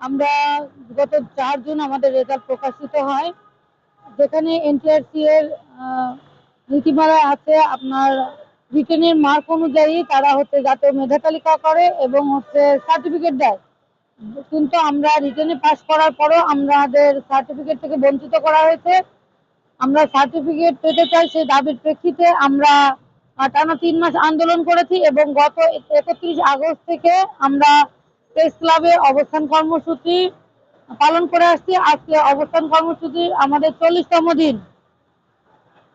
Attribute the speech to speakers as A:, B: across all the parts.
A: আমরা গত চার জুন আমাদের রেজাল্ট প্রকাশিত হয়। যেখানে এনটিআরসি এর নীতিমালা আছে আপনার রিটেনের মার্ক অনুযায়ী তারা হচ্ছে জাতীয় মেধা তালিকা করে এবং হচ্ছে সার্টিফিকেট দেয়। কিন্তু আমরা রিটেনে পাস করার পরও আমাদের সার্টিফিকেট থেকে বঞ্চিত করা হয়েছে। আমরা সার্টিফিকেট পেতে চাই সেই দাবির প্রেক্ষিতে আমরা টানা তিন মাস আন্দোলন করেছি এবং গত একত্রিশ আগস্ট থেকে আমরা প্রেস ক্লাবে অবস্থান কর্মসূচি পালন করে আসছি। আজকে অবস্থান কর্মসূচি আমাদের চল্লিশতম দিন।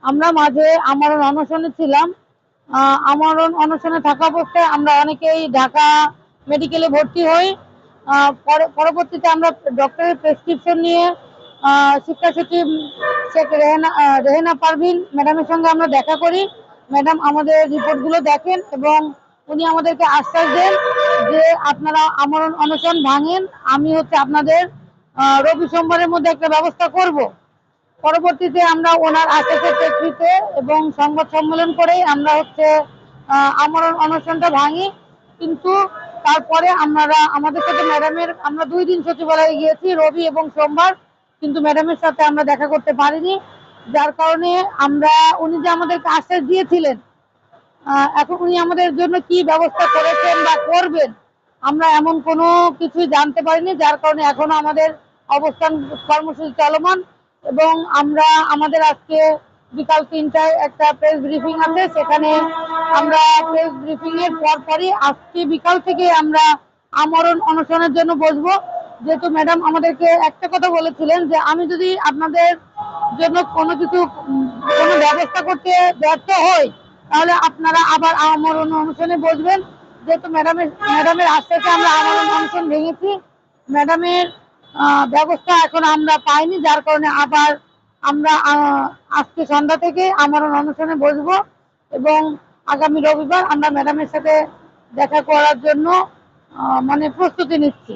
A: আমরা মাঝে আমরণ অনশনে ছিলাম। আহ, আমরণ অনশনে থাকা অবস্থায় আমরা অনেকেই ঢাকা মেডিকেলে ভর্তি হই। পরবর্তীতে আমরা ডক্টরের প্রেসক্রিপশন নিয়ে শিক্ষা সচিব শেখ রেহেনা রেহেনা পারভিন ম্যাডামের সঙ্গে আমরা দেখা করি। ম্যাডাম আমাদের রিপোর্টগুলো দেখেন এবং উনি আমাদেরকে আশ্বাস দেন। যে আপনারা আমরণ অনশন ভাঙেন আমি হচ্ছে আপনাদের রবি সোমবারের মধ্যে একটা ব্যবস্থা করব। পরবর্তীতে আমরা ওনার আশেকের প্রেক্ষিতে এবং সংবাদ সম্মেলন করেই আমরা হচ্ছে আহ, আমরণ অনশনটা ভাঙি। কিন্তু তারপরে আমরা আমাদের সাথে ম্যাডামের আমরা দুই দিন সচিবালয়ে গিয়েছি রবি এবং সোমবার। কিন্তু ম্যাডামের সাথে আমরা দেখা করতে পারিনি। যার কারণে আমরা উনি যে আমাদেরকে আশ্বাস দিয়েছিলেন এখন উনি আমাদের জন্য কি ব্যবস্থা করেছেন বা করবেন, আমরা এমন কোনো কিছুই জানতে পারিনি, যার কারণে এখনও আমাদের অবস্থান কর্মসূচি চলমান এবং আমরা, আমাদের আজকে বিকাল তিনটায় একটা প্রেস ব্রিফিং আছে, সেখানে আমরা প্রেস ব্রিফিং এর পরপরই আজকে বিকাল থেকে আমরা আমরণ অনশনের জন্য বসবো। যেহেতু ম্যাডাম আমাদেরকে একটা কথা বলেছিলেন যে, আমি যদি আপনাদের জন্য কোনো কিছু, কোনো ব্যবস্থা করতে ব্যর্থ হই তাহলে আপনারা আবার আমরণ অনশনে বসবেন। যেহেতু ম্যাডামের ম্যাডামের আশ্বাসে আমরা আমরণ অনশন ভেঙেছি। ম্যাডামের ব্যবস্থা এখন আমরা পাইনি, যার কারণে আবার আমরা আজকে সন্ধ্যা থেকে আমরণ অনশনে বসবো এবং আগামী রবিবার আমরা ম্যাডামের সাথে দেখা করার জন্য মানে প্রস্তুতি নিচ্ছি।